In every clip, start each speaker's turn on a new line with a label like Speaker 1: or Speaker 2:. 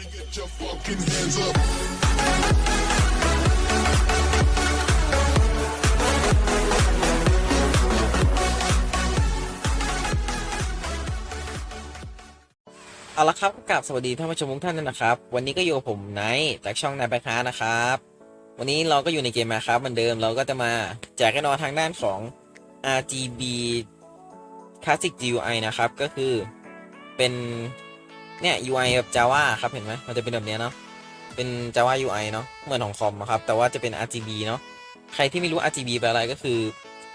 Speaker 1: เอาละครับกราบสวัสดีท่านผู้ชมทุกท่านนะครับ วันนี้ก็อยู่กับผมไนท์จากช่องนายไปค้านะครับ วันนี้เราก็อยู่ในเกมมาครับเหมือนเดิมเราก็จะมาแจกแน่นอนทางด้านของ RGB Classic GUI นะครับ ก็คือเป็น เนี่ย UI แบบ Java ครับเห็นไหมมันจะเป็นแบบนี้เนาะเป็น Java UI เนาะเหมือนของคอมอะครับแต่ว่าจะเป็น RGB เนาะใครที่ไม่รู้ RGB แปลอะไรก็คือ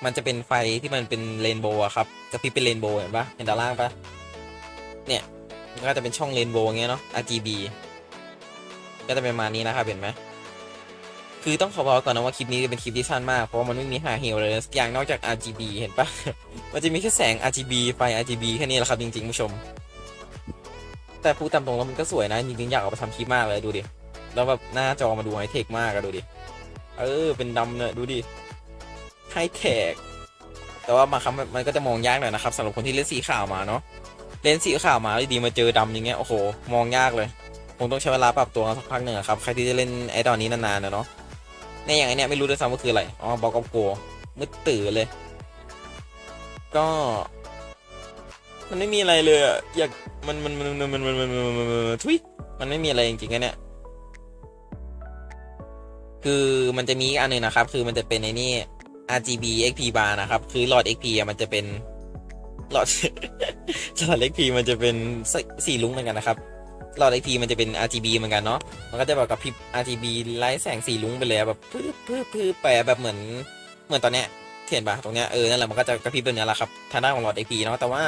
Speaker 1: มันจะเป็นไฟที่มันเป็นเรนโบว์ครับจะพริเป็นเรนโบว์เห็นปะเห็นด้านล่างปะเนี่ยก็จะเป็นช่องเรนโบว์เงี้ยเนาะ RGB ก็จะเป็นประมาณนี้นะครับเห็นไหมคือต้องขอบอกก่อนนะว่าคลิปนี้จะเป็นคลิปที่สั้นมาก เพราะว่ามันไม่มีหาเฮลเลยอย่างนอกจาก RGB เห็นปะมันจะมีแค่แสง RGB ไฟ RGB แค่นี้แหละครับจริงๆผู้ชม แต่พูดตามตรงแล้วมันก็สวยนะจริงๆอยากเอาไปทำคลิปมากเลยดูดิแล้วแบบหน้าจอมาดูไฮเทคมากอะดูดิเออเป็นดำเนี่ยดูดิไฮเทคแต่ว่าบาครั้งมันก็จะมองยากหน่อยนะครับสำหรับคนที่เล่นสีขาวมาเนาะเล่นสีขาวมาดีมาเจอดำอย่างเงี้ยโอ้โหมองยากเลยคงต้องใช้เวลาปรับตัวสักพักหนึ่งครับใครที่จะเล่นไอ้ตอนนี้นานๆนะเนาะเนี่ยอย่างไอเนี้ยไม่รู้ด้วยซ้ำว่าคืออะไรอ๋อบอกกับโกมืดตื่นเลย ก็ มันไม่มีอะไรเลยอะอยากมันมันมันมันมันมันมันมันทุยมันไม่มีอะไรจริงๆอะเนี่ยคือมันจะมีอีกอันหนึ่งนะครับ คือมันจะเป็นไอ้นี่ RGB XP bar นะครับ คือหลอด XP มันจะเป็นหลอดหลอด XP มันจะเป็นสีลุ้งเหมือนกันนะครับหลอด XP มันจะเป็น RGB เหมือนกันเนาะมันก็จะแบบกับพิบ RGB ไล่แสงสีลุ้งไปเลยแบบพื้นพื้นพื้นไปแบบเหมือนเหมือนตอนเนี้ยเห็นปะตรงเนี้ยเออนั่นแหละมันก็จะกระพริบแบบเนี้ยแหละครับทางด้านของหลอด XP เนาะแต่ว่า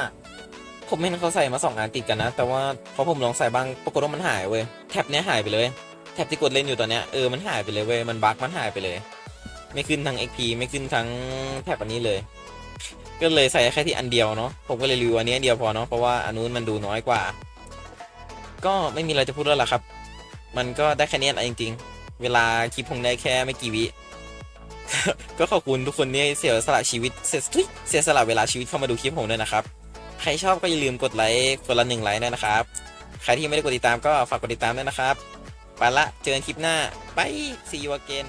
Speaker 1: ผมเห็นเขาใส่มาสองอันติดกันนะ แต่ว่าพอผมลองใส่บ้างปรากฏว่ามันหายเว้ยแท็บเนี้ยหายไปเลยแท็บที่กดเล่นอยู่ตอนเนี้ยเออมันหายไปเลยเว้ยมันบั๊กมันหายไปเลย ไม่ขึ้นทั้ง XP ไม่ขึ้นทั้งแท็บอันนี้เลย ก็เลยใส่แค่ที่อันเดียวเนาะผมก็เลยรีวิวอันนี้อันเดียวพอเนาะเพราะว่าอันนู้นมันดูน้อยกว่า ก็ไม่มีอะไรจะพูดแล้วล่ะครับ มันก็ได้แค่นี้แหละจริง ๆ เวลาคลิปคงได้แค่ไม่กี่วิก็ขอบคุณทุกคนที่เสียสละชีวิตเสียทุยเสียสละเวลาชีวิตเข้ามาดูคลิปผมด้วยนะครับ ใครชอบก็อย่าลืมกดไลค์คนละหนึ่งไลค์ด้วยนะครับ ใครที่ไม่ได้กดติดตามก็ฝากกดติดตามด้วยนะครับ ไปละ เจอกันคลิปหน้า ไป see you again